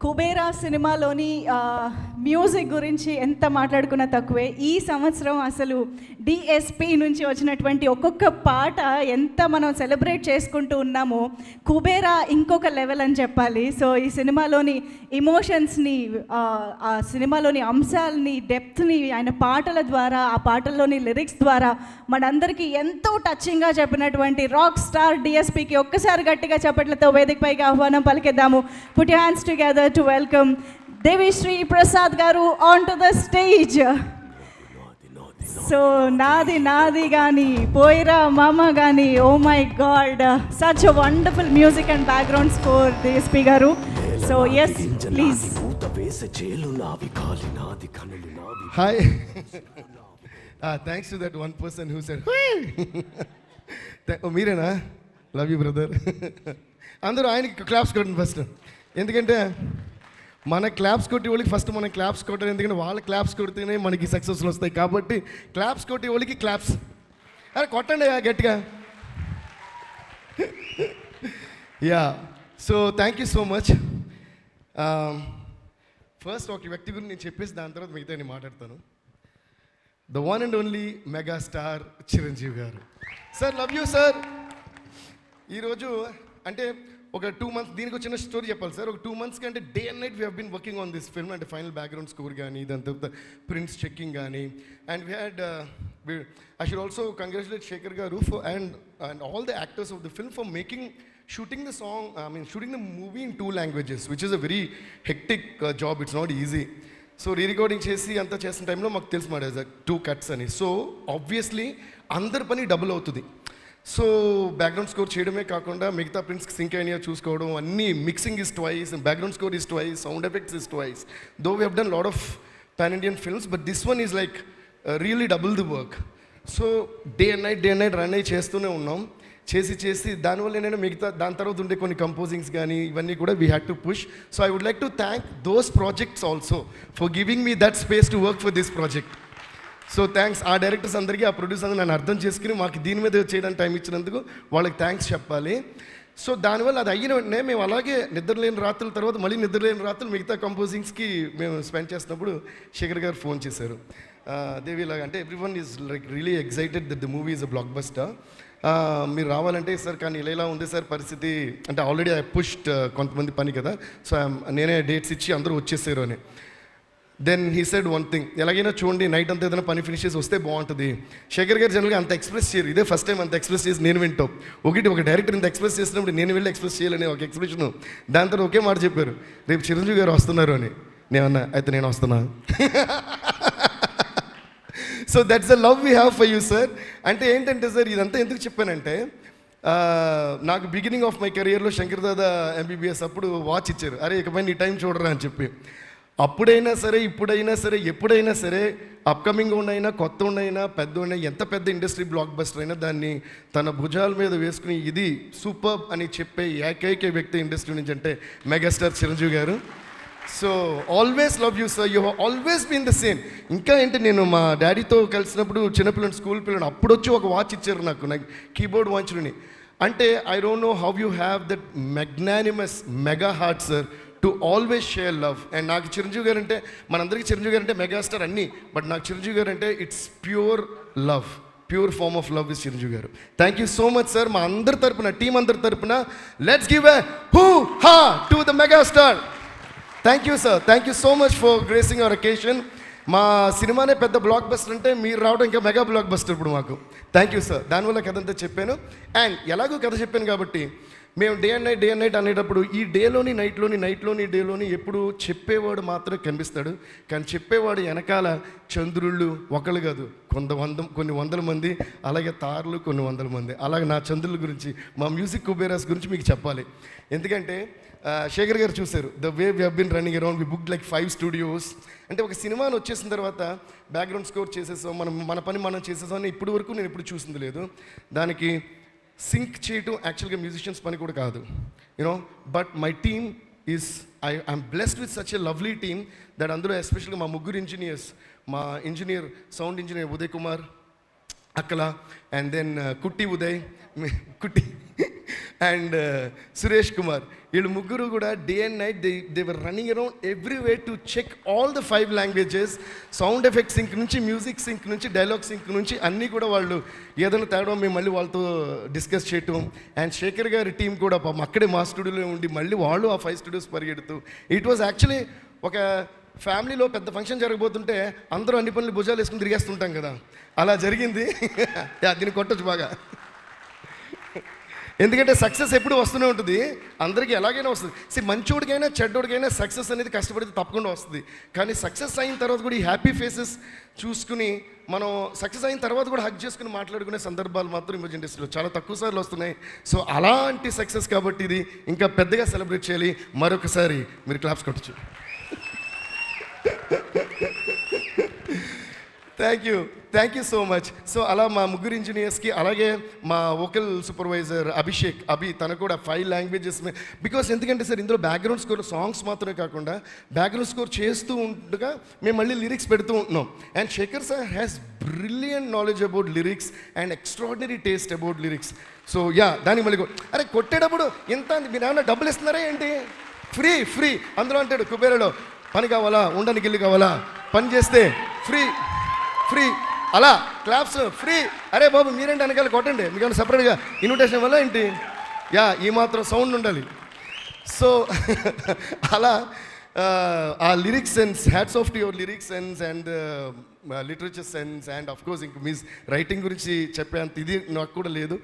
కుబేరా సినిమాలోని మ్యూజిక్ గురించి ఎంత మాట్లాడుకున్నా తక్కువే. ఈ సంవత్సరం అసలు డిఎస్పి నుంచి వచ్చినటువంటి ఒక్కొక్క పాట ఎంత మనం సెలబ్రేట్ చేసుకుంటూ ఉన్నామో కుబేరా ఇంకొక లెవెల్ అని చెప్పాలి. సో ఈ సినిమాలోని ఇమోషన్స్ని ఆ సినిమాలోని అంశాలని డెప్త్ని ఆయన పాటల ద్వారా ఆ పాటల్లోని లిరిక్స్ ద్వారా మనందరికీ ఎంతో టచ్చింగ్గా చెప్పినటువంటి రాక్ స్టార్ డిఎస్పికి ఒక్కసారి గట్టిగా చెప్పట్లతో వేదికపైకి ఆహ్వానం పలికిద్దాము. Put hands together to welcome Devi Sri Prasad garu on to the stage so నాది నాది కానీ పోయిరా మామ కానీ ఓ my god such wonderful music and background score DSP garu so yes please పూత వేసే చేలు నావి కాలి నాది కనులు నావి hi thanks to that one person who said oh మీరేనా? లవ్ యూ బ్రదర్ అందరూ ఆయనకి క్లాప్స్ కొట్టండి ఫస్ట్ ఎందుకంటే మన క్లాప్స్ కొట్టి వాళ్ళకి ఫస్ట్ మనం క్లాప్స్ కొట్టాలి. ఎందుకంటే వాళ్ళ క్లాప్స్ కొడితేనే మనకి సక్సెస్లు వస్తాయి. కాబట్టి క్లాప్స్ కొట్టి వాళ్ళకి క్లాప్స్ అరే కొట్టండి ఆ గట్టిగా. Yeah so thank you so much first ఒక వ్యక్తి గురించి నేను చెప్పేసి దాని తర్వాత మిగతా నేను మాట్లాడతాను. The one and only mega star Chiranjeevi garu. Sir love you sir ఈరోజు అంటే ఒక టూ మంత్స్ దీనికి వచ్చిన స్టోరీ చెప్పాలి సార్. ఒక టూ మంత్స్ కంటే day and night we been working on this film అంటే ఫైనల్ బ్యాక్గ్రౌండ్ స్కోర్ కానీ దాని తర్వాత ప్రింట్స్ చెక్కింగ్ కానీ and we had I should also congratulate Shekhar garu for and and all the actors of the film for making shooting the song I mean shooting the movie in two languages which is a very hectic job it's not easy so re recording చేసి అంతా చేసిన టైంలో మాకు తెలుసు మాట two cuts అని. So obviously అందరి పని డబుల్ అవుతుంది. సో బ్యాక్గ్రౌండ్ స్కోర్ చేయడమే కాకుండా మిగతా ప్రింట్స్కి సింక్ అయినా చూసుకోవడం అన్నీ mixing is twice background score is twice sound effects is twice though we have done lot of pan Indian films but this one is like really double the work so day and night day and night run అయ్యి చేస్తూనే ఉన్నాం. చేసి చేసి దానివల్ల ఏంటంటే మిగతా దాని తర్వాత ఉండే కొన్ని కంపోజింగ్స్ కానీ ఇవన్నీ కూడా we had to push so I would like to thank those projects also for giving me that space to work for this project so thanks ఆ డైరెక్టర్స్ అందరికీ ఆ ప్రొడ్యూసర్ నన్ను అర్థం చేసుకుని మాకు దీని మీద చేయడానికి టైం ఇచ్చినందుకు వాళ్ళకి థ్యాంక్స్ చెప్పాలి. సో దానివల్ల అది అయిన వెంటనే మేము అలాగే నిద్రలేని రాత్రుల తర్వాత మళ్ళీ నిద్రలేని రాత్రులు మిగతా కంపోజింగ్స్కి మేము స్పెండ్ చేసినప్పుడు శేఖర్ గారు ఫోన్ చేశారు. దేవి ఇలాగ అంటే everyone is like really excited that the movie is a blockbuster మీరు రావాలంటే సార్ కానీ ఇలా ఇలా ఉంది సార్ పరిస్థితి. అంటే ఆల్రెడీ ఐ పుష్డ్ కొంతమంది పని కదా. సో నేనే డేట్స్ ఇచ్చి అందరూ వచ్చేసారు అని. Then he said one thing ఎలాగైనా చూడండి నైట్ అంతా ఏదైనా పని ఫినిష్ చేసి వస్తే బాగుంటుంది. శేఖర్ గారు జనరల్గా అంత ఎక్స్ప్రెస్ చేయరు. ఇదే ఫస్ట్ టైం అంత ఎక్స్ప్రెస్ చేసి నేను వింటాం. ఒకటి ఒక డైరెక్టర్ ఇంత ఎక్స్ప్రెస్ చేసినప్పుడు నేను వెళ్ళి ఎక్స్ప్రెస్ చేయాలని ఒక ఎక్స్ప్రెషన్ దాని తర్వాత ఒకే మాట చెప్పారు రేపు చిరంజీవి గారు వస్తున్నారు అని. నేనన్నా అయితే నేను వస్తున్నా. So that's the love we have for you sir అంటే ఏంటంటే సార్ ఇదంతా ఎందుకు చెప్పానంటే నాకు బిగినింగ్ ఆఫ్ మై కెరియర్లో శంకర్ దాదా ఎంబీబీఎస్ అప్పుడు వాచ్ ఇచ్చారు. అరే ఇకపై నీ టైం చూడరా అని చెప్పి. అప్పుడైనా సరే ఇప్పుడైనా సరే ఎప్పుడైనా సరే అప్కమింగ్ ఉండైనా కొత్త ఉండైనా పెద్ద ఉండైనా ఎంత పెద్ద ఇండస్ట్రీ బ్లాక్ బస్టర్ అయినా దాన్ని తన భుజాల మీద వేసుకుని ఇది సూపర్ అని చెప్పే ఏకైక వ్యక్తి ఇండస్ట్రీ నుంచి అంటే megastar Chiranjeevi garu. So always love you sir you always been the same ఇంకా ఏంటి నేను మా డాడీతో కలిసినప్పుడు చిన్నపిల్లలు స్కూల్ పిల్లలు అప్పుడు వచ్చి ఒక వాచ్ ఇచ్చారు నాకు నాకు కీబోర్డ్ వాచ్ని అంటే I don't know how you have that magnanimous mega heart sir to always share love and నాకు చిరంజీవి గారు అంటే మనందరికీ చిరంజీవి గారు అంటే మెగాస్టార్ అన్నీ బట్ నాకు చిరంజీవి గారు అంటే it's pure love pure form of love is Chiranjeevi garu. Thank you so much sir మా అందరి తరపున టీం అందరి తరపున let's give a hoo ha to the megastar thank you sir thank you so much for gracing our occasion మా సినిమానే పెద్ద blockbuster అంటే మీరు రావడం ఇంకా మెగా బ్లాక్ బస్టర్ ఇప్పుడు మాకు. థ్యాంక్ యూ సార్ దానివల్ల కథ అంతా చెప్పాను. అండ్ ఎలాగో కథ చెప్పాను కాబట్టి మేము day and night day and night అనేటప్పుడు ఈ డేలోని నైట్లోని నైట్లోని డేలోని ఎప్పుడు చెప్పేవాడు మాత్రమే కనిపిస్తాడు కానీ చెప్పేవాడు వెనకాల చంద్రుళ్ళు ఒకళ్ళు కాదు. కొంత వంద కొన్ని వందల మంది అలాగే తారలు కొన్ని వందల మంది. అలాగే నా చంద్రుల గురించి మా మ్యూజిక్ కుబేరాస్ గురించి మీకు చెప్పాలి. ఎందుకంటే శేఖర్ గారు చూశారు the way we been running around we book like five studios అంటే ఒక సినిమాని వచ్చేసిన తర్వాత బ్యాక్గ్రౌండ్ స్కోర్ చేసేసాం మనం మన పని మనం చేసేసాం అని ఇప్పటి వరకు నేను ఎప్పుడు చూసింది లేదు. దానికి సింక్ చేయటం యాక్చువల్గా మ్యూజిషియన్స్ పని కూడా కాదు. You know but my team is I I'm blessed with such a lovely team that అందులో ఎస్పెషల్గా మా ముగ్గురు ఇంజనీర్స్ మా engineer sound engineer Uday Kumar Akkala and then uh, కుట్టి ఉదయ్ కుట్టి అండ్ సురేష్ కుమార్ వీళ్ళు ముగ్గురు కూడా day and night they they were running around every way to check all the five languages sound effect sync నుంచి మ్యూజిక్ సింక్ నుంచి dialogue sync నుంచి అన్నీ కూడా వాళ్ళు ఏదైనా తేడా మేము మళ్ళీ వాళ్ళతో డిస్కస్ చేయటం. అండ్ శేఖర్ గారి టీం కూడా పాపం అక్కడే మా స్టూడియోలో ఉండి మళ్ళీ వాళ్ళు ఆ ఫైవ్ స్టూడియోస్ పరిగెడుతూ. ఇట్ వాజ్ యాక్చువల్లీ ఒక ఫ్యామిలీలో పెద్ద ఫంక్షన్ జరగబోతుంటే అందరూ అన్ని పనులు భుజాలు వేసుకుని తిరిగేస్తుంటాం కదా. అలా జరిగింది. దీన్ని కొట్టచ్చు బాగా. ఎందుకంటే సక్సెస్ ఎప్పుడు వస్తూనే ఉంటుంది. అందరికీ ఎలాగైనా వస్తుంది. సి మంచోడికైనా చెడ్డోడికైనా సక్సెస్ అనేది కష్టపడితే తప్పకుండా వస్తుంది. కానీ సక్సెస్ అయిన తర్వాత కూడా ఈ హ్యాపీ ఫేసెస్ చూసుకుని మనం సక్సెస్ అయిన తర్వాత కూడా హక్ చేసుకుని మాట్లాడుకునే సందర్భాలు మాత్రం ఇమేజ్ ఇండస్ట్రీలో చాలా తక్కువ సార్లు వస్తున్నాయి. సో అలాంటి సక్సెస్ కాబట్టి ఇది ఇంకా పెద్దగా సెలబ్రేట్ చేయాలి. మరొకసారి మీరు క్లాప్స్ కొట్టచ్చు. Thank you thank you so much so అలా మా ముగ్గురు ఇంజనీర్స్కి అలాగే మా వోకల్ సూపర్వైజర్ అభిషేక్ అభి తన కూడా ఫైవ్ లాంగ్వేజెస్ బికాస్ ఎందుకంటే సార్ ఇందులో బ్యాక్గ్రౌండ్ స్కోర్ సాంగ్స్ మాత్రమే కాకుండా బ్యాక్గ్రౌండ్ స్కోర్ చేస్తూ ఉండగా మేము మళ్ళీ లిరిక్స్ పెడుతూ ఉంటున్నాం. And Shekhar sir has brilliant knowledge about lyrics and extraordinary taste about lyrics so yeah దానికి మళ్ళీ అరే కొట్టేటప్పుడు ఎంత మీరు ఏమన్నా డబ్బులు ఇస్తున్నారా ఏంటి? ఫ్రీ ఫ్రీ అందులో అంటాడు కుబేరలో పని కావాలా? ఉండడానికి ఇల్లు కావాలా? పని చేస్తే ఫ్రీ ఫ్రీ అలా క్లాప్స్ ఫ్రీ అరే బాబు మీరేంటి వెనకాల కొట్టండి? మీకు ఏమైనా సపరేట్గా ఇన్విటేషన్ వల్ల ఏంటి? యా ఈ మాత్రం సౌండ్ ఉండాలి. సో అలా ఆ, lyrics sense hats off to your lyrics sense and literature sense and of course ఇంక మీస్ రైటింగ్ గురించి చెప్పేంత ఇది నాకు కూడా లేదు.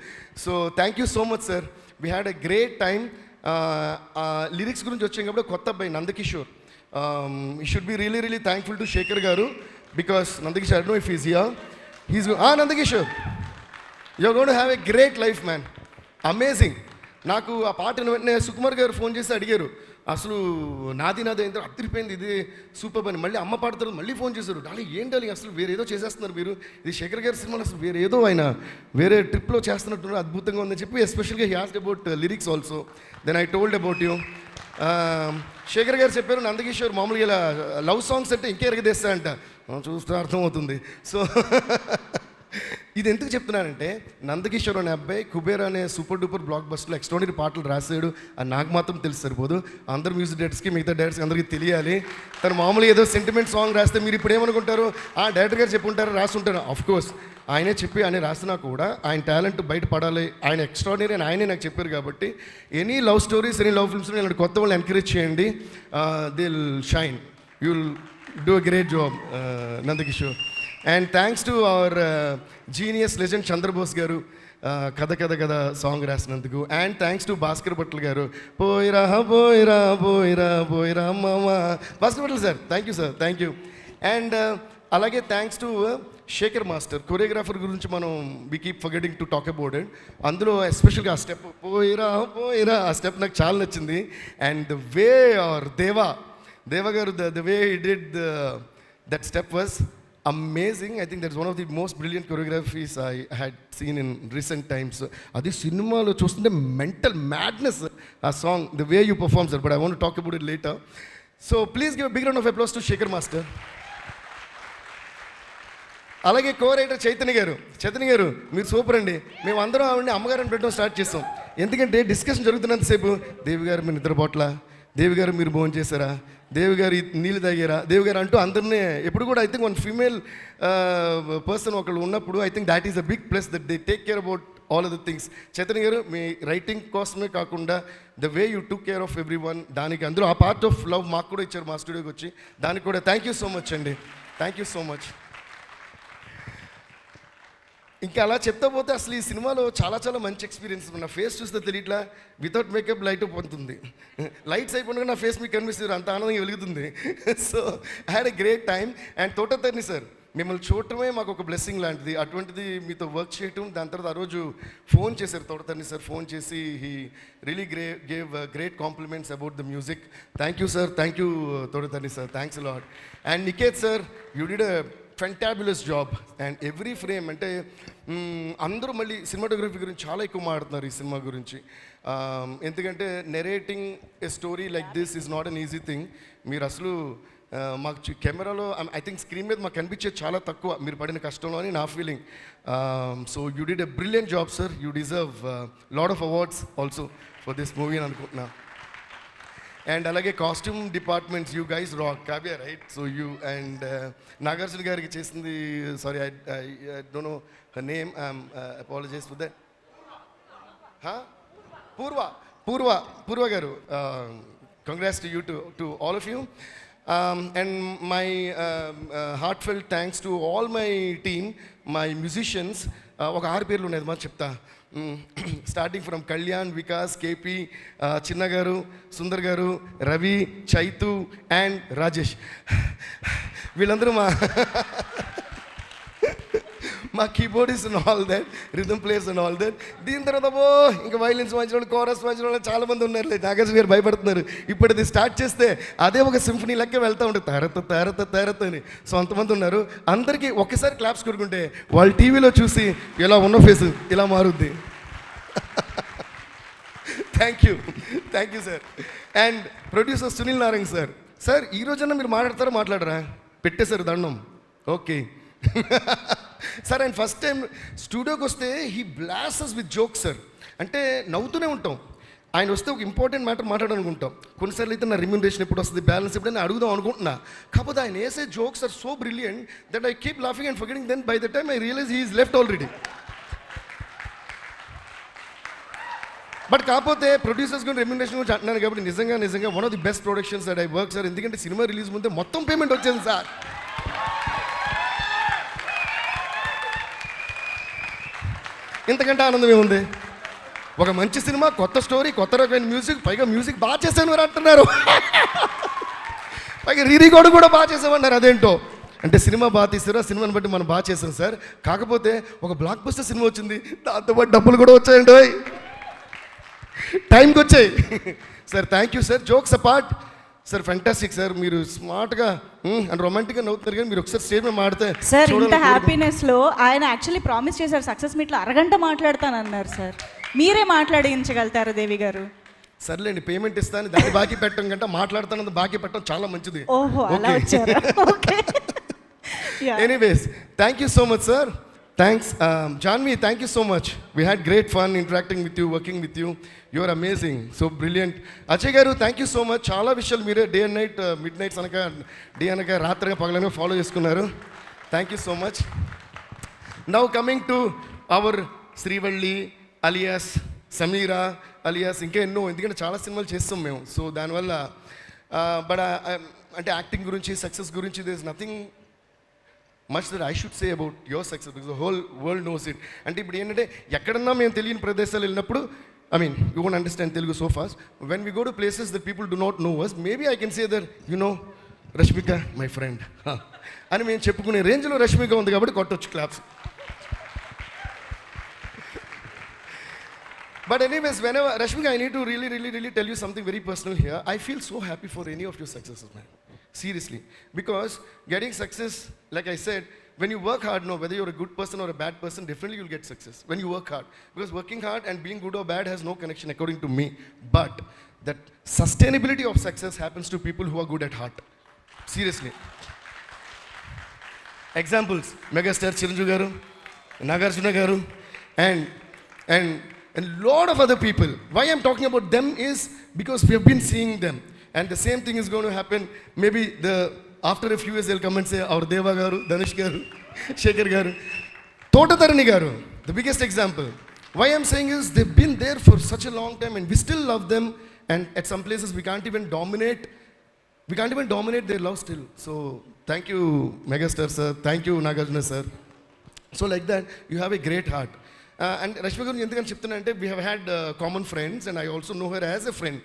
So thank you so much sir we had a great time lyrics గురించి వచ్చేటప్పుడు కొత్త అబ్బాయి Nandakishore. He should be really really thankful to Shekhar garu. Because Nandakishore no if is here he's Nandakishore you're gonna have a great life man amazing నాకు ఆ పాటను వెంటనే సుకుమార్ గారు phone చేసి అడిగారు. అసలు నాది నాది ఏంటో అదిరిపోయింది ఇది సూపర్ అని. మళ్ళీ అమ్మ పాడతారు మళ్ళీ ఫోన్ చేశారు. డాలి ఏం అసలు వేరేదో చేసేస్తున్నారు మీరు. ఇది శేఖర్ గారి సినిమాలు అసలు వేరేదో ఆయన. వేరే ట్రిప్లో చేస్తున్నట్టు అద్భుతంగా ఉందని చెప్పి ఎస్పెషల్గా he has about lyrics also then I told about you Shekhar garu చెప్పారు నందకిషోర్ మామూలుగా ఇలా uh, లవ్ సాంగ్స్ అంటే ఇంకే ఎరగదేస్తా అంట చూస్తే అర్థమవుతుంది. సో ఇది ఎందుకు చెప్తున్నానంటే నందకిషోర్ అనే అబ్బాయి కుబేర్ అనే సూపర్ డూపర్ బ్లాక్ బస్టర్లో ఎక్స్ట్రాడినరీ పాటలు రాసాడు అది నాకు మాత్రం తెలిసి సరిపోదు. అందరు మ్యూజిక్ డైరెక్టర్స్కి మిగతా డైరెక్టర్స్కి అందరికీ తెలియాలి. తను మామూలుగా ఏదో సెంటిమెంట్ సాంగ్ రాస్తే మీరు ఇప్పుడు ఏమనుకుంటారు? ఆ డైరెక్టర్ గారు చెప్పుంటారు రాసుంటారు ఆఫ్ కోర్స్ ఆయనే చెప్పి ఆయన రాసినా కూడా ఆయన టాలెంట్ బయటపడాలి ఆయన ఎక్స్ట్రాడినరీ అని ఆయనే నాకు చెప్పారు కాబట్టి any love stories any love films ఇలాంటి కొత్త వాళ్ళని ఎంకరేజ్ చేయండి. Dil shine you will do a great job Nandakishore and thanks to our genius legend Chandrabose garu కథ కథ కథ song రాసినందుకు and thanks to Bhaskar Bhatla garu పోయిరా పోయిరా పోయిరా పోయిరా మామా Bhaskar Bhatla sir thank you sir thank you and అలాగే thanks to Shekhar master choreographer గురించి మనం we keep forgetting to talk about it అందులో ఎస్పెషల్గా ఆ స్టెప్ పోయిరా పోయిరా ఆ స్టెప్ నాకు చాలా నచ్చింది. And the way are Deva దేవగారు the the way did that step was amazing I think that's one of the most brilliant choreographies I had seen in recent times అది సినిమాలో చూస్తుంటే మెంటల్ మ్యాడ్నెస్ ఆ song the way you perform sir but I want talk about it later so please give big round of applause to Shekhar master అలాగే co writer Chaitanya గారు చైతన్య గారు మీరు super అండి. మేము అందరం ఆవిడని అమ్మగారిని పెట్టడం స్టార్ట్ చేస్తాం ఎందుకంటే డిస్కషన్ జరుగుతున్నంతసేపు దేవి గారు మీరు నిద్రపోట్ల? దేవి గారు మీరు భోజనం చేశారా? దేవి గారు నీళ్ళు తాగారా? దేవి గారు అంటూ అందరినీ ఎప్పుడు కూడా I think one female person ఒకళ్ళు ఉన్నప్పుడు I think that is a big plus that they take care about all of the things Chaitanya garu me writing కోసమే కాకుండా the way you took care of everyone దానికి అందరూ ఆ part of love మాకు కూడా ఇచ్చారు మా స్టూడియోకి వచ్చి. దానికి కూడా థ్యాంక్ యూ సో మచ్ అండి. థ్యాంక్ యూ సో మచ్ ఇంకా అలా చెప్తా పోతే అసలు ఈ సినిమాలో చాలా చాలా మంచి ఎక్స్పీరియన్స్ నా ఫేస్ చూస్తే తెలియట్లా వితౌట్ మేకప్ లైట్ పొందుతుంది లైట్స్ అయిపోయినా నా ఫేస్ మీకు కనిపిస్తుంది అంత ఆనందంగా వెలుగుతుంది. So I had a great time and Thota Tharani sir మిమ్మల్ని చూడటమే మాకు ఒక బ్లెస్సింగ్ లాంటిది. అటువంటిది మీతో వర్క్ చేయటం దాని తర్వాత ఆ రోజు ఫోన్ చేశారు తోటతర్ని సార్ ఫోన్ చేసి he really gre gave great compliments about the music thank you sir thank you Thota Tharani sir thanks lot and Niketh sir you did fantabulous job and every frame అంటే అందరూ మళ్ళీ cinematography గురించి చాలా ఎక్కువ మాట్లాడుతున్నారు ఈ cinema గురించి. ఎందుకంటే narrating a story like this is not an easy thing మీరు అసలు మాకు కెమెరాలో ఐ థింక్ స్క్రీన్ మీద మాకు కనిపించేది చాలా తక్కువ. మీరు పడిన కష్టంలో అని నా feeling so you did a brilliant job sir you deserve lot of awards also for this movie అని అనుకుంటున్నాను అండ్ అలాగే costume departments you guys rock Kavya right so you and Nagarjuna గారికి చేసింది sorry I don't know name apologise for that Purva Purva Purva garu congrats to you to to all of you and my heartfelt thanks to all my team my musicians ఒక ఆరు పేర్లు ఉన్నాయి మరి చెప్తా. Starting from Kalyan Vikas KP Chinna garu Sundar గారు Ravi Chaitu and Rajesh వీళ్ళందరూ మా మా keyboard is all that rhythm plays and all that దీని తర్వాత ఓ ఇంకా వైలిన్స్ మంచిన వాళ్ళు కోరస్ వాయించిన వాళ్ళు చాలా మంది ఉన్నారు లేదు నాగార్జున గారు భయపడుతున్నారు. ఇప్పుడు అది స్టార్ట్ చేస్తే అదే ఒక సింఫనీ లెక్క వెళ్తూ ఉంటుంది. తరత తరత తరత అని. సో అంతమంది ఉన్నారు. అందరికీ ఒకేసారి క్లాప్స్ కొడుకుంటే వాళ్ళు టీవీలో చూసి ఇలా ఉన్న ఫేస్ ఇలా మారుద్ది. Thank you thank you sir and producer Sunil Narayan sir sir ఈ రోజన్నా మీరు మాట్లాడతారా మాట్లాడరా? పెట్టేశారు దండం. ఓకే సార్ ఆయన ఫస్ట్ టైం స్టూడియోకి వస్తే he blesses with jokes sir అంటే నవ్వుతూనే ఉంటాం. ఆయన వస్తే ఒక ఇంపార్టెంట్ మ్యాటర్ మాట్లాడాలనుకుంటాం. కొన్నిసార్లు అయితే నా రిమ్యూనరేషన్ ఎప్పుడు వస్తుంది బ్యాలెన్స్ ఎప్పుడు నేను అడుగుదాం అనుకుంటున్నా. కాకపోతే ఆయన వేసే jokes are so brilliant that I keep laughing and forgetting then by the time I realize he's left already but కాకపోతే ప్రొడ్యూసర్స్ గురించి రెమ్యునరేషన్ గురించి అంటున్నాను కాబట్టి నిజంగా నిజంగా one of the best productions that I work sir ఎందుకంటే cinema release ముందే మొత్తం పేమెంట్ వచ్చేది సార్ ఇంతకంటే ఆనందం ఏముంది? ఒక మంచి సినిమా కొత్త స్టోరీ కొత్త రకమైన మ్యూజిక్ పైగా మ్యూజిక్ బాగా చేశాను అని అంటున్నారు. పైగా రీరికార్డు కూడా బాగా చేసామన్నారు అదేంటో? అంటే సినిమా బాగా తీసారు? సినిమాని బట్టి మనం బాగా చేసాం సార్. కాకపోతే ఒక బ్లాక్ బస్టర్ సినిమా వచ్చింది. దాంతోపాటు డబ్బులు కూడా వచ్చాయండి ఓయ్. టైంకి వచ్చాయి. Sir thank you sir. Jokes apart sir fantastic sir. మీరు స్మార్ట్గా అండ్ రొమాంటిక్గా నవ్వుతున్నారు కానీ మీరు ఒకసారి స్టేజ్ మీద మాడితే సార్ ఇంత చూడాలని హ్యాపీనెస్లో ఆయన యాక్చువల్లీ ప్రామిస్ చేశారు సక్సెస్ మీట్లో అరగంట మాట్లాడతానన్నారు సార్. మీరే మాట్లాడించగలుగుతారు దేవి గారు. సర్లేండి పేమెంట్ ఇస్తాను దాన్ని బాకీ పెట్టడం కంటే మాట్లాడుతున్నది బాకీ పెట్టడం చాలా మంచిది. ఓహో anyways thank you so much sir thanks Janvi thank you so much we had great fun interacting with you working with you your amazing so brilliant Ajay garu thank you so much చాలా విషయాలు మీరే day and night mid nights అనక day అనక రాత్రిగా పగలనే follow చేసుకున్నారు. Thank you so much now coming to our Srivalli alias Sameera alias ఇంకా ఎన్నో ఎందుకంటే చాలా సినిమాలు చేస్తాం మేము. సో దానివల్ల బట్ అంటే యాక్టింగ్ గురించి సక్సెస్ గురించి this nothing much that I should say about your success because whole world knows it అంటే ఇప్పుడు ఏంటంటే ఎక్కడన్నా మేము తెలియని ప్రదేశాలు వెళ్ళినప్పుడు I mean you won't understand Telugu so fast when we go to places that people do not know us maybe I can say there you know Rashmika my friend అని మేము చెప్పుకునే రేంజ్లో రష్మిక ఉంది కాబట్టి కొట్టొచ్చు claps but anyways when Rashmika I need to really really really tell you something very personal here I feel so happy for any of your success man. seriously. Because getting success, like I said, when you work hard, no, whether you're a good person or a bad person, definitely you'll get success when you work hard. Because working hard and being good or bad has no connection, according to me. But that sustainability of success happens to people who are good at heart. Seriously. Examples Megastar Chiranju Garu, Nagarjuna Garu, and, and a lot of other people. Why I'm talking about them is because we have been seeing them. And the same thing is going to happen. Maybe the after a few years they'll come and say, our Deva Garu, Danish Garu, Shekhar Garu, Totatarani Garu, the biggest example. Why I'm saying is they've been there for such a long time and we still love them. And at some places we can't even dominate. We can't even dominate their love still. So thank you, Megastar sir. Thank you, Nagarjuna sir. So like that, you have a great heart. And Rashmi గురించి ఎందుకని చెప్తున్నానంటే we have had common friends and I also know her as a friend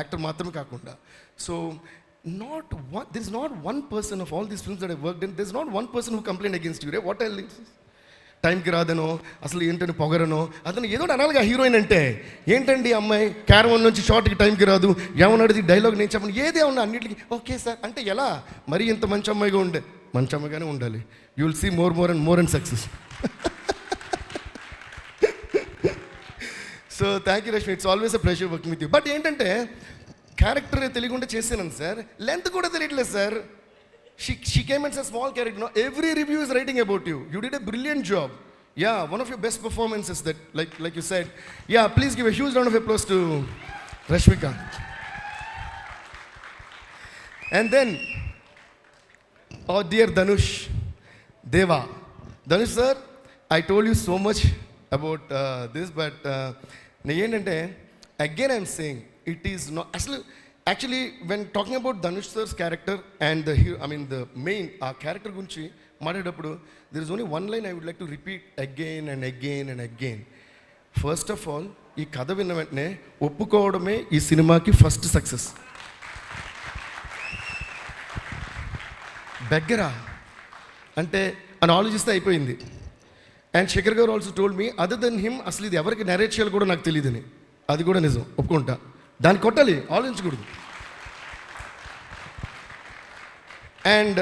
actor మాత్రమే కాకుండా. So not one this not one person of all these films that I work in this not one person who complaint against you ray what I టైంకి రాదనో అసలు ఏంటని పొగరనో అతను ఏదో అనాలిగా heroine అంటే ఏంటండి అమ్మాయి? క్యారవన్ నుంచి షార్ట్కి టైంకి రాదు ఏమన్నాడు డైలాగ్ నేను చెప్పను ఏదే ఉన్నా అన్నిటికీ ఓకే సార్ అంటే ఎలా? మరీ ఇంత మంచి అమ్మాయిగా ఉండే మంచి అమ్మాయిగానే ఉండాలి. You will see more more and more and success so thank you Rashmi it's always a pressure working with you but ఏంటంటే క్యారెక్టర్ తెలియకుండా చేశాను సార్. లెంత్ కూడా తెలియట్లేదు sir. She she came and small character no every review is writing about you you did a brilliant job yeah one of your best performances that like like you side yeah please give a huge round of applause to Rashmika and then Oh, dear Dhanush Deva Dhanush sir I told you so much about this but నేను ఏంటంటే again I'm saying it is no అసలు actually when talking about Dhanush sir's character and the he I mean the main uh character గురించి మాట్లాడేటప్పుడు there is only one line I would like to repeat again and again and again first of all ఈ కథ విన్న వెంటనే ఒప్పుకోవడమే ఈ సినిమాకి first success బెగ్గరా అంటే అని ఆలోచిస్తే అయిపోయింది. And Shekhar garu also told me other than him అసలు ఇది ఎవరికి నెరేట్ చేయాలి కూడా నాకు తెలియదని అది కూడా నిజం ఒప్పుకుంటా. దాన్ని కొట్టాలి ఆలోచించకూడదు. అండ్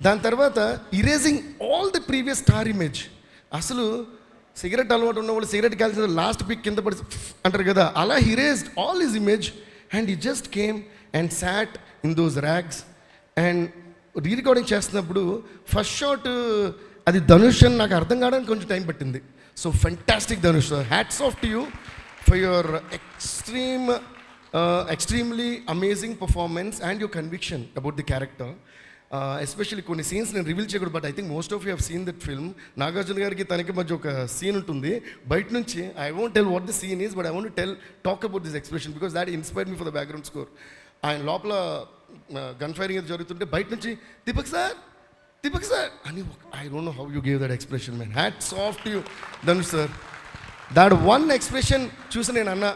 దాని తర్వాత erasing all the previous star image అసలు సిగరెట్ అలవాటు ఉన్న వాళ్ళు సిగరెట్ కాల్చిన లాస్ట్ పిక్ కింద పడి అంటారు కదా అలా erased all his image and ఈ just came and sat in those rags and re recording చేస్తున్నప్పుడు ఫస్ట్ షాట్ అది ధనుష్ అని నాకు అర్థం కావడానికి కొంచెం టైం పట్టింది. So fantastic Dhanush. Hats off to you for your extreme extremely amazing performance and your conviction about the character especially కొన్ని scenes నేను రివీల్ చేయకూడదు but I think most of you have seen that film Nagarjuna గారికి తనకి మధ్య ఒక scene ఉంటుంది. బయట నుంచి I won't tell what the scene is but I want tell talk about this expression because that inspire me for the background score ఆయన లోపల uh, gun firing జరుగుతుంటే బయట నుంచి దీపక్ సార్ దీపక్ సార్ అని I don't know how you gave that expression man hats soft you Dhanush sir that one expression చూసి నేను అన్న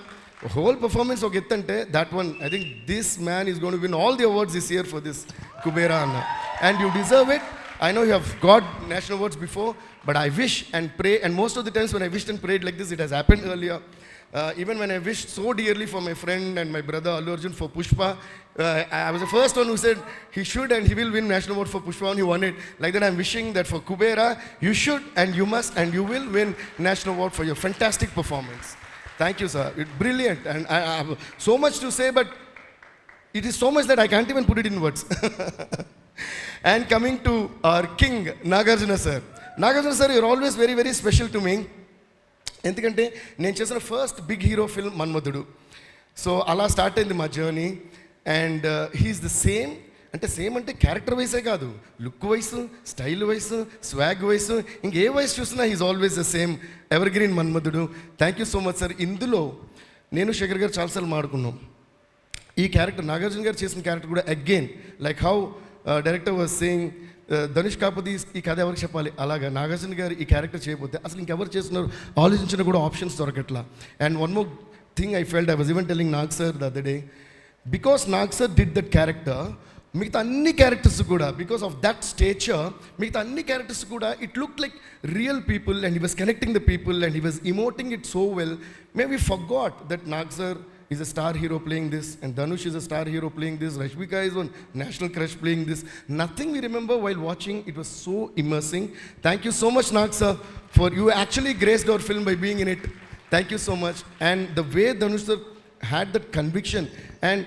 whole performance ఒక ఎత్తు అంటే that one I think this man is gonna win all the awards this year for this Kubera అన్న. And you deserve it I know you have got national awards before but I wish and pray and most of the times when I wish and prayed like this it has happen earlier Uh, even when I wished so dearly for my friend and my brother Allu Arjun for Pushpa, uh, I was the first one who said he should and he will win national award for Pushpa and he won it. Like that, I'm wishing that for Kubera, you should and you must and you will win national award for your fantastic performance. Thank you, sir. It's brilliant, and I, I have so much to say, but it is so much that I can't even put it in words. and coming to our king, Nagarjuna sir. Nagarjuna sir, you're always very, very special to me. ఎందుకంటే నేను చేసిన first big hero film Manmadhudu. So అలా start అయింది మా journey and he's the same అంటే same అంటే character వైసే కాదు. Look wise style wise swag wise ఇంకే వైస్ చూసినా he's always the same evergreen Manmadhudu. Thank you so much sir ఇందులో నేను శేఖర్ గారు చాలాసార్లు మాడుకున్నాం ఈ క్యారెక్టర్ నాగార్జున గారు చేసిన క్యారెక్టర్ కూడా again like how director was saying Dhanush కాకపోతే ఈ- కథ ఎవరికి చెప్పాలి? అలాగా నాగార్జున గారు ఈ క్యారెక్టర్ చేయబోతే అసలు ఇంకెవరు చేస్తున్నారు? ఆలోచించిన కూడా options దొరకట్లా. And one more thing I felt I was even telling Nag sir the other day because Nag sir did that character మిగతా అన్ని క్యారెక్టర్స్ కూడా బికాస్ ఆఫ్ దట్ స్టేచర్ మిగతా అన్ని క్యారెక్టర్స్ కూడా it look like real people and he was connecting the people and he was emoting it so well may we forgot that Nag sir is a star hero playing this, and Danush is a star hero playing this. Rashmika is one national crush playing this. Nothing we remember while watching. It was so immersing. Thank you so much, Nag sir, for you actually graced our film by being in it. Thank you so much. And the way Danush sir had that conviction, and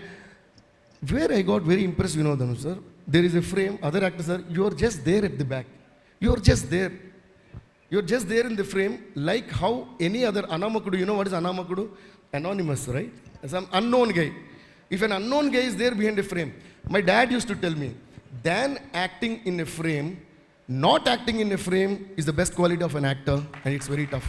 where I got very impressed, you know, Dhanush sir, there is a frame. Other actors are you are just there at the back. You are just there. You're just there in the frame, like how any other Anamakudu, you know what is Anamakudu? Anonymous, right? Some unknown guy. If an unknown guy is there behind a frame, my dad used to tell me, than acting in a frame, not acting in a frame is the best quality of an actor, and it's very tough.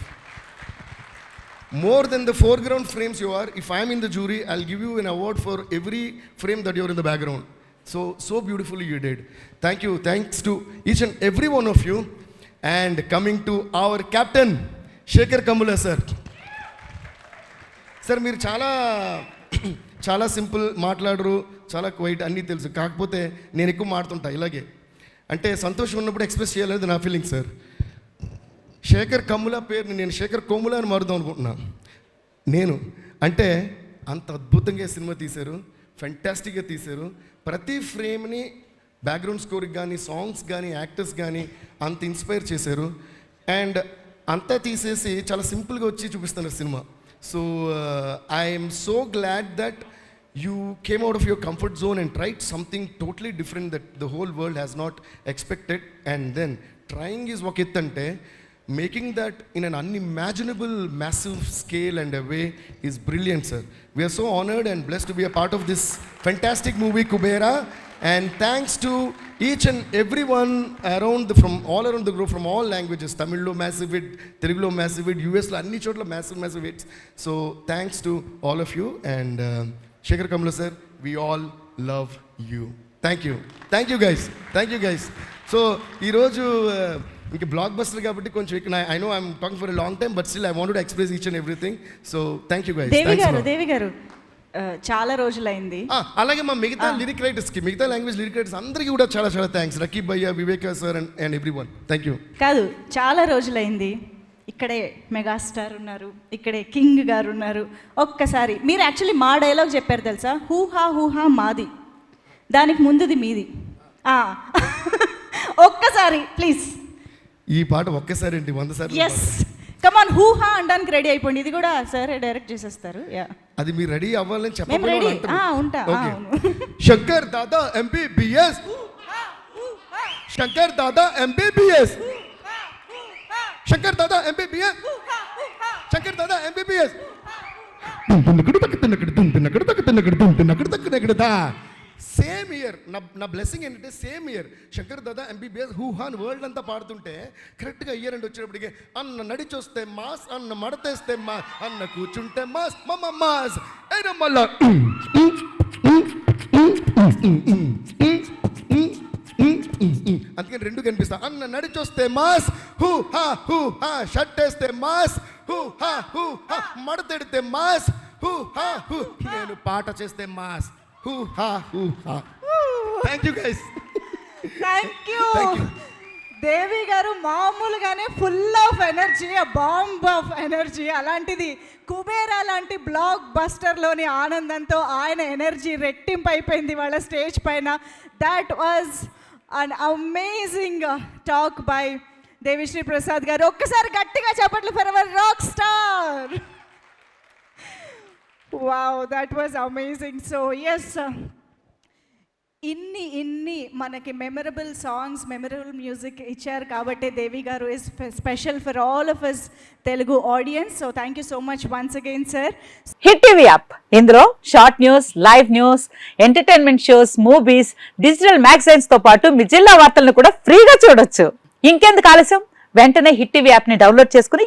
More than the foreground frames you are, if I'm in the jury, I'll give you an award for every frame that you're in the background. So, so beautifully you did. Thank you. Thanks to each and every one of you. And coming to our captain, Shekhar Kamula, sir. Sir మీరు చాలా చాలా simple మాట్లాడరు చాలా quiet అన్నీ తెలుసు. కాకపోతే నేను ఎక్కువ మాడుతుంటా ఇలాగే. అంటే సంతోషం ఉన్నప్పుడు ఎక్స్ప్రెస్ చేయలేదు నా ఫీలింగ్ సార్. శేఖర్ కమ్ముల పేరుని నేను శేఖర్ కొమ్ముల అని మారుదాం అనుకుంటున్నా. నేను అంటే అంత అద్భుతంగా సినిమా తీశారు ఫెంటాస్టిక్గా తీశారు. ప్రతి ఫ్రేమ్ని బ్యాక్గ్రౌండ్ స్కోర్కి కానీ సాంగ్స్ కానీ యాక్టర్స్ కానీ అంత ఇన్స్పైర్ చేశారు. అండ్ అంతా తీసేసి చాలా సింపుల్గా వచ్చి చూపిస్తున్నారు cinema. So uh, I am so glad that you came out of your comfort zone and tried something totally different that the whole world has not expected. And then trying is wakitante. Making that in an unimaginable, massive scale and a way is brilliant, sir. We are so honored and blessed to be a part of this fantastic movie, Kubera. And thanks to each and everyone around the, from all around the globe from all languages tamil massive hit telugulo massive hit us లో అన్ని చోట్ల massive massive hits so thanks to all of you and uh, Shekhar Kammula sir we all love you thank you thank you guys thank you guys so ఈరోజు ఇంక blockbuster కాబట్టి కొంచెం I know I'm talking for long time but still I want to express each and everything so thank you guys Devi garu Devi garu చాలా రోజులైంది. అలాగే మా మిగతా lyric రైటర్స్కి మిగతా లాంగ్వేజ్ లిరిక్ రైటర్స్ అందరికీ కూడా చాలా చాలా థ్యాంక్స్ రకీబ్ భయ్య Viveka sir and and everyone thank you కాదు చాలా రోజులైంది. ఇక్కడే మెగాస్టార్ ఉన్నారు ఇక్కడే కింగ్ గారు ఉన్నారు. ఒక్కసారి మీరు యాక్చువల్లీ మా డైలాగ్ చెప్పారు తెలుసా? హూహా హూహా మాది. దానికి ముందుది మీది. ఒక్కసారి ప్లీజ్ ఈ పాట ఒక్కసారి ఏంటి? వంద సార్లు ఎస్ కమాన్ హూహా అనడానికి రెడీ అయిపోయింది. ఇది కూడా సార్ డైరెక్ట్ చేసేస్తారు. యా అది మీరు రెడీ అవ్వాలని. ఆ, ఉంటా. Shankar Dada MBBS Shankar Dada MBBS Shankar Dada MBBS Shankar Dada MBBS same year నా నా బ్లెస్సింగ్ ఏంటంటే same year Shankar Dada MBBS హూహాన్ world అంతా పాడుతుంటే కరెక్ట్గా ఇయర్ అండ్ వచ్చేటప్పటికి అన్న నడిచొస్తే మాస్ అన్న మడతేస్తే మాస్ అన్న కూర్చుంటే మాస్ మమ్మ మాస్. అయినా మళ్ళా? అందుకని రెండు కనిపిస్తా. అన్న నడిచొస్తే మాస్ హూ హా హూ హా షర్ట్ వేస్తే మాస్ హూ హా హూ హా మడతెడితే మాస్ హూ హా హూ నేను పాట చేస్తే మాస్. హూ హా హూ హా thank you guys thank you Thank you. Devi garu మామూలుగానే full of energy bomb of energy అలాంటిది కుబేరా లాంటి బ్లాక్ బస్టర్లోని ఆనందంతో ఆయన ఎనర్జీ రెట్టింపు అయిపోయింది వాళ్ళ స్టేజ్ పైన. That was an amazing talk by Devi Sri Prasad garu. ఒక్కసారి గట్టిగా చెప్పట్లు for our rock star wow that was amazing so yes ఇన్ని ఇన్ని మనకి మెమరబుల్ సాంగ్స్ మెమరబుల్ మ్యూజిక్ ఇచ్చారు కాబట్టి Devi garu is special for all of us Telugu audience so thank you so much once again sir hit TV app ఇందులో short news live news entertainment shows movies digital మ్యాగజైన్స్తో పాటు మీ జిల్లా వార్తలను కూడా ఫ్రీగా చూడొచ్చు. ఇంకెందుకు ఆలస్యం? వెంటనే హిట్ టీవీ యాప్ని డౌన్లోడ్ చేసుకుని